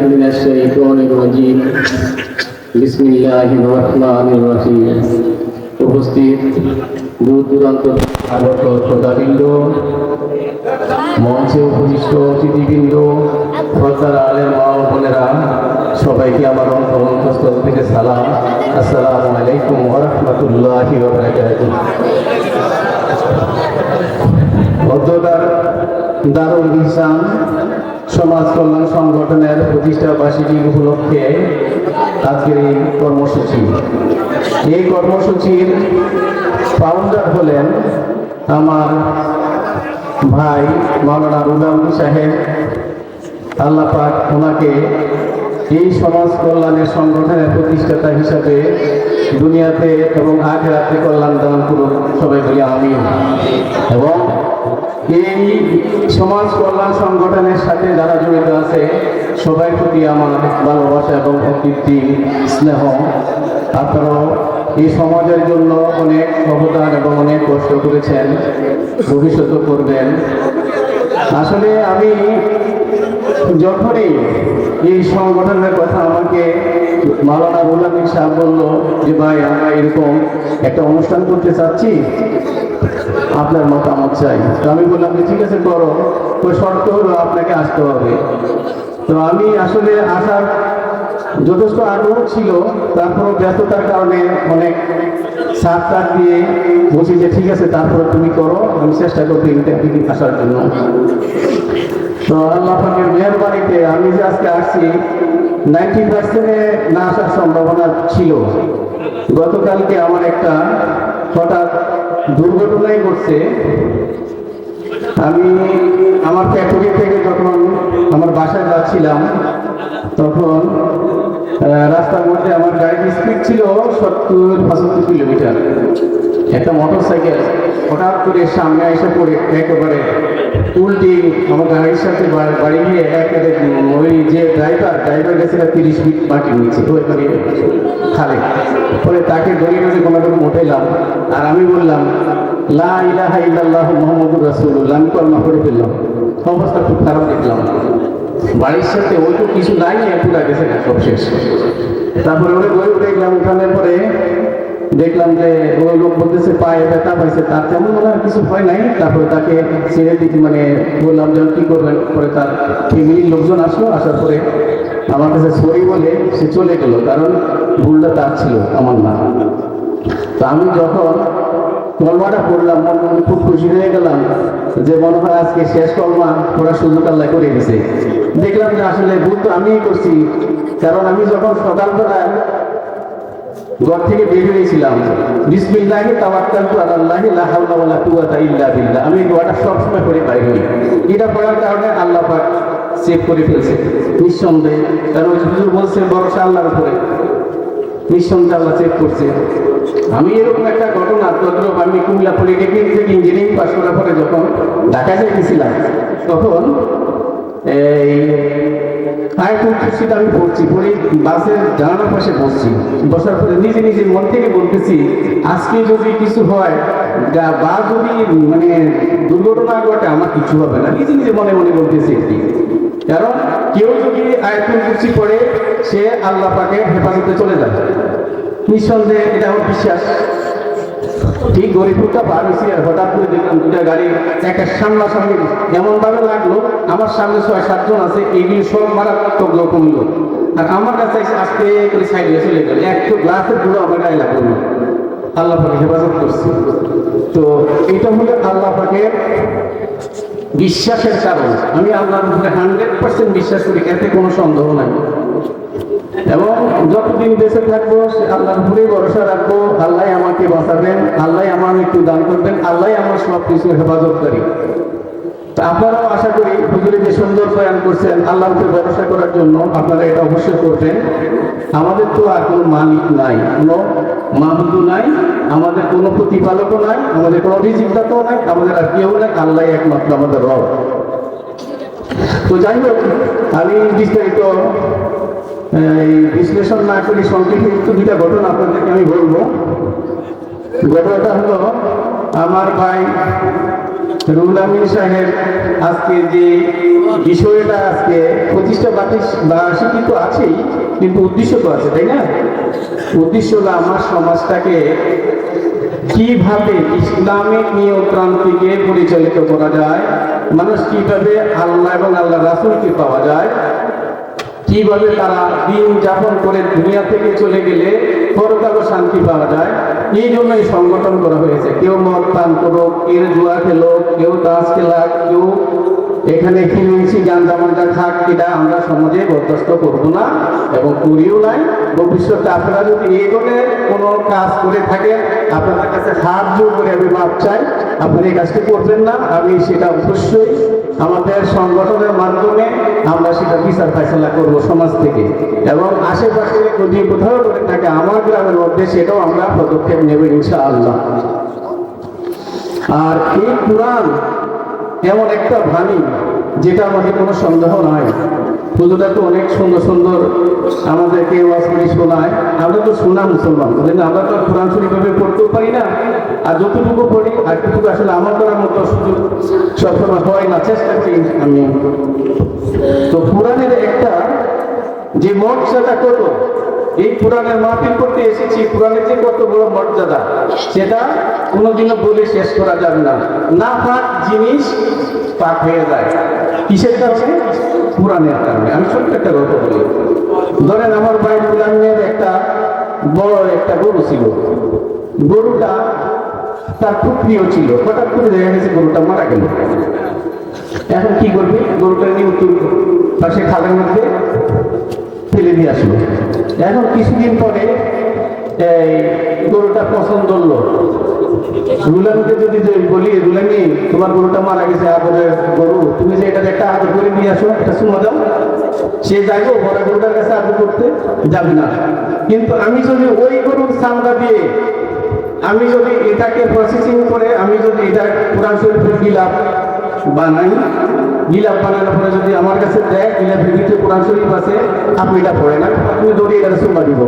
من الشيطان الرجيم بسم الله الرحمن الرحيم উপস্থিত দূর দূরান্ত আগত শ্রোতাবৃন্দ মঞ্চে উপবিষ্ট অতিথিবৃন্দ শ্রদ্ধার আলের মা ও বোনেরা সবাইকে আমার অন্তস্থল থেকে সালাম আসসালামু আলাইকুম ওরহমতুল্লাহি অদ্যদার দারুল ইহসান সমাজ কল্যাণ সংগঠনের প্রতিষ্ঠা বার্ষিকী উপলক্ষে আজকের এই কর্মসূচি। এই কর্মসূচির ফাউন্ডার হলেন আমার ভাই মাওলানা রুলাম সাহেব। আল্লাহ পাক ওনাকে এই সমাজ কল্যাণের সংগঠনের প্রতিষ্ঠাতা হিসাবে দুনিয়াতে এবং আখেরাতে কল্যাণ দান করুন সবাই বলি আমি এবং এই সমাজ কল্যাণ সংগঠনের সাথে যারা জড়িত আছে, সবাই প্রতি আমার ভালোবাসা এবং প্রকৃতি স্নেহ। আপনারাও এই সমাজের জন্য অনেক অবদান এবং অনেক কষ্ট করেছেন ভবিষ্যৎ করবেন। আসলে আমি যখনই এই সংগঠনের কথা আমাকে মালানা রুলামিন সাহেব বলল যে, ভাই, আমরা এরকম একটা অনুষ্ঠান করতে চাচ্ছি। আপনার মতামত চাই। তো আমি বললাম যে, ঠিক আছে, করো। ওই শর্ত হলো আপনাকে আসতে হবে। তো আমি আসলে আসার যথেষ্ট আগ্রহ ছিল, তারপরও ব্যস্ততার কারণে অনেক সাত তার দিয়ে বলছি যে, ঠিক আছে, তারপরে তুমি করো, আমি চেষ্টা করতে আসার জন্য। তো আল্লাহ পাকের মেহরবানিতে আমি যে আজকে আসছি, নাইনটি পার্সেন্টে না আসার সম্ভাবনা ছিল। গতকালকে আমার একটা হঠাৎ দুর্ঘটনাই করছে আমি আমার ফ্যাক্টরি থেকে যখন আমার বাসায় যাচ্ছিলাম, তখন রাস্তার মধ্যে আমার গাড়ির স্পিড ছিল সত্তর পঁচাত্তর কিলোমিটার একটা মোটর সাইকেল হঠাৎ করে সামনে এসে পড়ে, একেবারে উল্টি আমার গাড়ির সাথে বাড়ি গিয়ে একেবারে ওই যে ড্রাইভার ড্রাইভার গেছিল তিরিশ ফিট মাটির নিচে ওই করে খালে। পরে তাকে ধরে ধরে কোনো রকম উঠাইলাম আর আমি বললাম, লা ইলাহা ইল্লাল্লাহ মুহাম্মাদুর রাসূলুল্লাহ। আমি কলমা করে ফেললাম। অবস্থা খুব খারাপ দেখলাম। বাড়ির সাথে ওই তো কিছু নাই পুরা গেছে না, সব শেষ। তারপরে ওরে গড়ে উঠে গেলাম। উঠানোর পরে দেখলাম যে ওই লোক বলতেছে, পায়ে ব্যথা পাইছে, তার তেমন মনে হয় কিছু হয় নাই। তারপরে তাকে ছেড়ে দিতে মানে বললাম যে কি করবেন? পরে তার ফ্যামিলির লোকজন আসলো, আসার পরে আমার কাছে সরি বলে সে চলে গেল, কারণ ভুলটা তার ছিল, আমার না। তো আমি যখন কলমাটা পড়লাম খুব খুশি হয়ে গেলাম যে, মনে হয় আজকে শেষ কলমা পড়ার সুযোগ আল্লাহ করে গেছে দেখলাম যে, আসলে ভুল তো আমিই করছি, কারণ আমি যখন সকালবেলায় ঘর থেকে বের হয়েছিলাম বিসমিল্লাহি তাওয়াক্কালতু আলাল্লাহি, লা হাওলা ওয়ালা কুওয়াতা ইল্লা বিল্লাহ। আমি দোয়াটা সব সময় করে বাইরে হই এটা পড়ার কারণে আল্লাহ পাক সেভ করে ফেলছে। নিঃসন্দেহে। কারণ হুজুর বলছে ভরসা আল্লাহর উপরে। নিঃসন্দেহে আল্লাহ সেভ করছে। আমি এরকম একটা ঘটনা, তদ্রুপ আমি কুমিল্লা পলিটেকনিক থেকে ইঞ্জিনিয়ারিং পাশ করার পরে যখন ঢাকা যাইতেছিলাম, তখন এই আয়তুল কুরসিটা আমি পড়ছি, পড়ে বাসের জানালার পাশে বসছি। বসার পরে নিজে নিজে মন থেকে বলতেছি, আজকে যদি কিছু হয় বা যদি মানে দুর্ঘটনা ঘটে, আমার কিছু হবে না। নিজে নিজে মনে মনে বলতেছি আর কারণ কেউ যদি আয়তুল কুরসি পড়ে, সে আল্লাহ পাকে হেফাজতে চলে যায়। নিঃসন্দেহে এটা আমার বিশ্বাস। ঠিক গরিবপুরটা পার হয়েছি আর হঠাৎ করে দেখলাম দুটা গাড়ি, একটা সামনাসামনি এমন ভাবে লাগল, আমার সামনে ছয় সাতজন আছে এইগুলি সব মারাত্মক লোক। আর আমার কাছে আস্তে করে সাইড হয়ে চলে গেল। একটু গ্লাসের পুরো আমার গায়ে লাগল না। আল্লাহ পাকে হেফাজত করছে। তো এটা হলো আল্লাহ বিশ্বাসের কারণ। আমি আল্লাহর হান্ড্রেড পার্সেন্ট বিশ্বাস করি, এতে কোনো সন্দেহ নাই। এবং যতদিন বেঁচে থাকব, সে আল্লাহর উপরেই ভরসা রাখব, আল্লাহ আমাকে বাঁচাবেন, আল্লাহ আমার একটু দান করবেন, আল্লাহ আমার সব কিছু হেফাজতকারী তা আপনারাও আশা করি হুজুরে যে সুন্দর বয়ান করছেন, আল্লাহর উপরে ভরসা করার জন্য আপনারা এটা অবশ্যই করবেন। আমাদের তো আর কোনো মালিক নাই, কোনো মাহবুদু নাই, আমাদের কোনো প্রতিপালকও নাই, আমাদের কোনো অভিজিজ্ঞাতাও নাই, আমাদের আর কেউ নাই আল্লাহ একমাত্র আমাদের রব। তো যাই হোক, আমি বিস্তারিত বিশ্লেষণ না করে সংক্ষেপে একটু দুটা ঘটনা আপনাদেরকে আমি বলব। ঘটনাটা হলো, আমার ভাই রুহুল আমিন সাহেব আজকে যে বিষয়টা আজকে প্রতিষ্ঠা বার্ষিক- তো আছেই, কিন্তু উদ্দেশ্য তো আছে, তাই না? উদ্দেশ্য হলো আমার সমাজটাকে কীভাবে ইসলামিক নিয়মক্রান্তিকে পরিচালিত করা যায়, মানুষ কীভাবে আল্লাহ এবং আল্লাহ রাসুলকে পাওয়া যায় কীভাবে তারা দিন যাপন করে দুনিয়া থেকে চলে গেলে পরকালও শান্তি পাওয়া যায়, এই জন্য এই সংগঠন করা হয়েছে। কেউ মদ পান করুক, কেউ জুয়া খেলো, কেউ তাস খেলা কেউ এখানে কিনেছি গান জামানটা খাক, এটা আমরা সমাজে বরদাস্ত করব না এবং করিও নাই। ভবিষ্যতে আপনারা যদি ধরনের কোনো কাজ করে থাকেন, আপনাদের কাছে সাহায্য করে আমি মাপ চাই। আপনি এই কাজটি করবেন না, আমি সেটা অবশ্যই আমাদের সংগঠনের মাধ্যমে আমরা সেটা বিচার ফাইসলা করব সমাজ থেকে। এবং আশেপাশে যদি কোথাও করে থাকে আমার গ্রামের মধ্যে, সেটাও আমরা পদক্ষেপ নেব ইনশাআল্লাহ। আর এই কোরআন এমন একটা বাণী যেটা আমাদের কোনো সন্দেহ নয় পুজোটা তো অনেক সুন্দর সুন্দর আমাদেরকে ওয়াজগুলি শোনায় আমরা তো শোনা মুসলমান। আমরা তো কোরআন শরীফভাবে পড়তেও পারি না আর যতটুকু পড়ি, আর যতটুকু আসলে আমার করার মতো সুযোগ সবসময় হয় না, চেষ্টা করি আমি। তো কোরআনের একটা যে মর্যাদা কত? এই কোরআনের মাহফিল করতে এসেছি কোরআনের যে কত বড় মর্যাদা, সেটা কোনোদিনও বলে শেষ করা যাবে না। না পাক জিনিস পাক হয়ে যায়। কিসের কারণে? কোরআনের কারণে। আমি ছোট্ট একটা গল্প বলি। ধরেন আমার বাড়ির কোরআনের একটা বড় একটা গরু ছিল। গরুটা তার খুব প্রিয় ছিল। হঠাৎ করে দেখা গেছে গরুটা মারা গেল। এখন কি করবে? গরুটা নিয়ে উত্তর পাশে খালের মধ্যে ফেলে দিয়ে আসলো। এখন কিছুদিন পরে এই গরুটা পছন্দ হলো। রুলামিকে যদি বলি রুলামি তোমার গরুটা মারা গেছে আদরের গরু। তুমি যে এটা একটা আদর করে নিয়ে আসো, একটা শুনো দাও। সে যাইবো, বড় গরুটার কাছে আদর করতে যাবে না। কিন্তু আমি যদি ওই গরুর চামড়া দিয়ে আমি যদি এটাকে প্রসেসিং করে, আমি যদি এটা কোরআন শরীফের গিলাপ বানাই, গিলাপ বানানোর পরে যদি আমার কাছে দেয় গিলাপের ভিতরে কোরআন শরীফ আছে, আপনি এটা পড়ে না আপনি দৌড়িয়ে এটা সুমা দিব।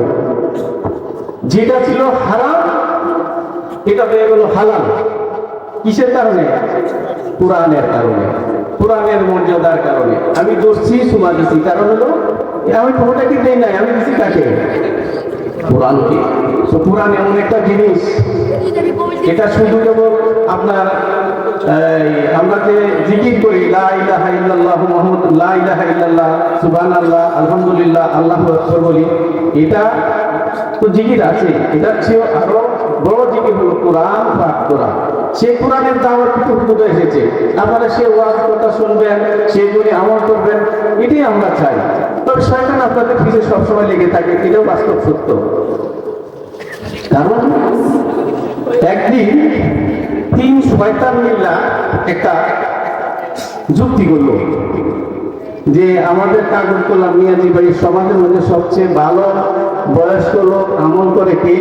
যেটা ছিল হারাম, এটা হয়ে গেল হালাল। কিসের কারণে? কোরআনের কারণে। কোরআনের মর্যাদার কারণে। আমি দোষী সুমা দিছি। কারণ হলো, আমি কোনোটাকে দেই নাই। আমি দিছি কাকে? কোরআনকে। তো কোরআন এমন একটা জিনিস এটা শুধু কেবল আপনার আমরা যে জিকির করি, লা ইলাহা ইল্লাল্লাহ মুহাম্মদ, লা ইলাহা ইল্লাল্লাহ, সুবহানাল্লাহ, আলহামদুলিল্লাহ, আল্লাহু বলি, এটা তো জিকির আছে। এটা চেয়েও আরও বড় জিকির হলো কোরআন পাঠ করা। সে কোরআনের দাওয়াত কিন্তু এসেছে। আপনারা সে ওয়াজ কথা শুনবেন সেগুলি আমল করবেন, এটাই আমরা চাই। তবে শয়তান আপনাদের পিছিয়ে সবসময় লেগে থাকে, এটাও বাস্তব সত্য। কারণ একদিন তিন শয়তান মিল্লা একটা যুক্তি করল যে আমাদের কাগজ করলাম মিয়াজি বাড়ির সমাজের মধ্যে সবচেয়ে ভালো বয়স্ক লোক আমল করে কে?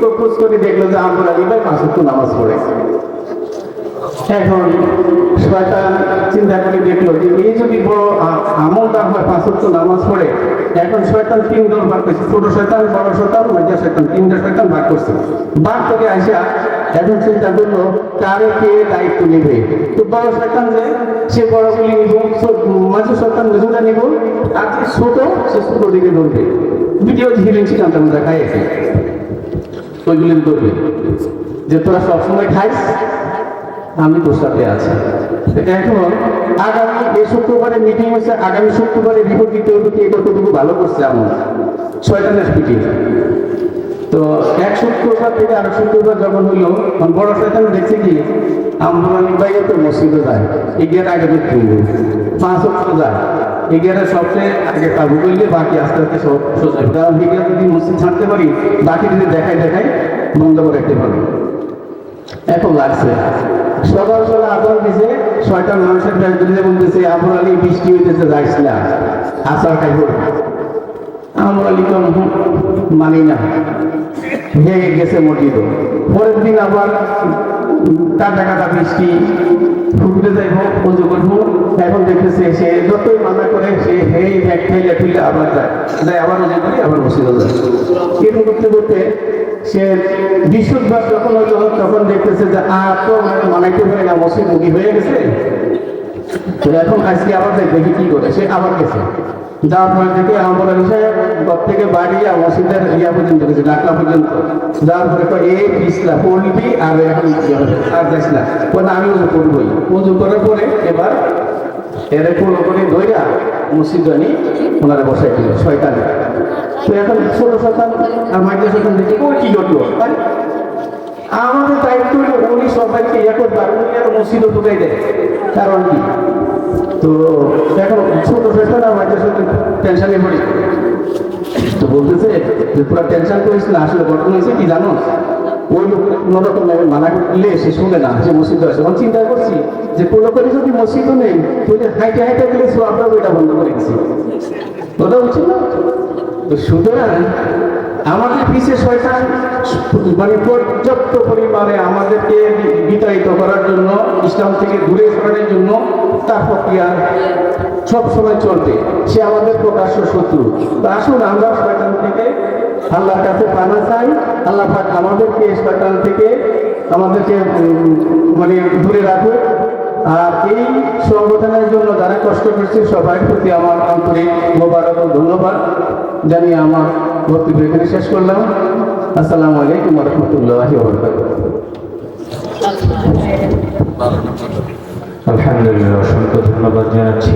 তো খোঁজ করে দেখল যে আমরা ভাই পাঁচ নামাজ পড়ে। এখন শয়তান চিন্তা করে দেখল যে এই যদি বড় আমলটা হয় পাঁচ ওয়াক্ত নামাজ পড়ে, এখন শয়তান তিন দল ভাগ করছে, ছোট শয়তান, বড় শয়তান, মধ্যে শয়তান, তিনটা শয়তান ভাগ করছে। ভাগ করে আসা এখন চিন্তা করল, কারে কে দায়িত্ব নেবে? তো বড় শয়তান যে, সে বড় গুলি নিব মাঝে শয়তান মেঝোটা নিব, আর যে ছোট, সে ছোট দিকে ধরবে। ভিডিও হিলিং তেমন দেখাই আছে। ওইগুলি ধরবে যে তোরা সবসময় খাইস আমি তোর সাথে আছি। এখন আগামী এই শুক্রবারে মিটিং হচ্ছে আগামী শুক্রবারে রিপোর্ট দিতে হবে কতটুকু ভালো করছে আমার ছয়টানের মিটিং তো এক শুক্রবার থেকে আরেক শুক্রবার যখন হইল তখন বড় শয়তান দেখছে কি আমরানি ভাইও তো মসজিদে যায়, এগিয়ে আগে দেখতে পাঁচ অক্ট যায়, এগিয়ে সবচেয়ে আগে কাবু করলে বাকি আস্তে আস্তে সব সোজা। যদি মসজিদ ছাড়তে পারি বাকি যদি দেখাই দেখায় বন্ধ করে রাখতে পারব। এখন লাগছে। সকাল সকাল আদর দিছে ছয়টা মানুষের ফ্যাক্টরিতে বলতেছে আমর আলী বৃষ্টি হইতেছে যাইস না। আচার খাইব। আমর আলী হুম, মানি না। ভেঙে গেছে মসজিদ পরের দিন আবার কাটা কাটা বৃষ্টি ফুটতে যাইব পুজো করব। এখন দেখতেছে সে যতই মানা করে, সে এই ব্যাগ ঠেলে ঠুলে আবার যায়। যায়, আবার ওজন করে, আবার মসজিদে যায়। এরকম করতে করতে সে বিশুদ্ধবার যখন হইল, তখন দেখতেছে যে আর তো মানাইতে পারে না, মসজিদ মুখী হয়ে গেছে। তো এখন আজকে আবার যাই দেখি কি করে, সে আবার গেছে। যাওয়ার পরে থেকে আমার সাহেব ঘর থেকে বাড়ি আর মসজিদের ইয়া পর্যন্ত গেছে ডাকলা পর্যন্ত। যাওয়ার পরে কয়, এই পিছলা, পড়বি, আর এখন আর বলে আমি উজু করবই। উজু করার পরে এবার এর পুরো করে দইরা মসজিদ জানি ওনারা বসাই দিল শয়তান। তো এখন ছোট শতান আর মাইকে শতান ও কি আরে, আমাদের দায়িত্ব হলো উনি সবাইকে আর আর ঢুকাই দেয়। কারণ কি? তো এখন ছোট ফেসটা না মাইকের সাথে টেনশনে পড়ি তো বলতেছে যে পুরো টেনশন করিস আসলে ঘটনা হয়েছে কি জানো? ওই লোক কোনোরকম ভাবে মানা করলে সে শুনে না সে মসজিদ আছে। তখন চিন্তা করছি যে কোনো করে যদি মসজিদও নেই, তাহলে হাইটে হাইটে গেলে সো আমরা ওইটা বন্ধ করে গেছি ওটা উচিত না? তো সুতরাং আমাদের পিছিয়ে শয়তান মানে পর্যাপ্ত পরিমাণে আমাদেরকে বিতাড়িত করার জন্য, ইসলাম থেকে দূরে সরানোর জন্য তার প্রক্রিয়া সব সময় চলবে। সে আমাদের প্রকাশ্য শত্রু। তো আসুন আমরা শয়তান থেকে আল্লাহর কাছে পানা চাই। আল্লাহ পাক আমাদেরকে শয়তান থেকে আমাদেরকে মানে দূরে রাখুক। আর এই সংগঠনের জন্য যারা কষ্ট করছে, সবার প্রতি আমার আন্তরিক মোবারক ধন্যবাদ। জানিয়ে আমার বক্তব্য এখানে শেষ করলাম। আসসালামু আলাইকুম রহমতুল্লাহ আলহামদুলিল্লাহ, অসংখ্য ধন্যবাদ জানাচ্ছি।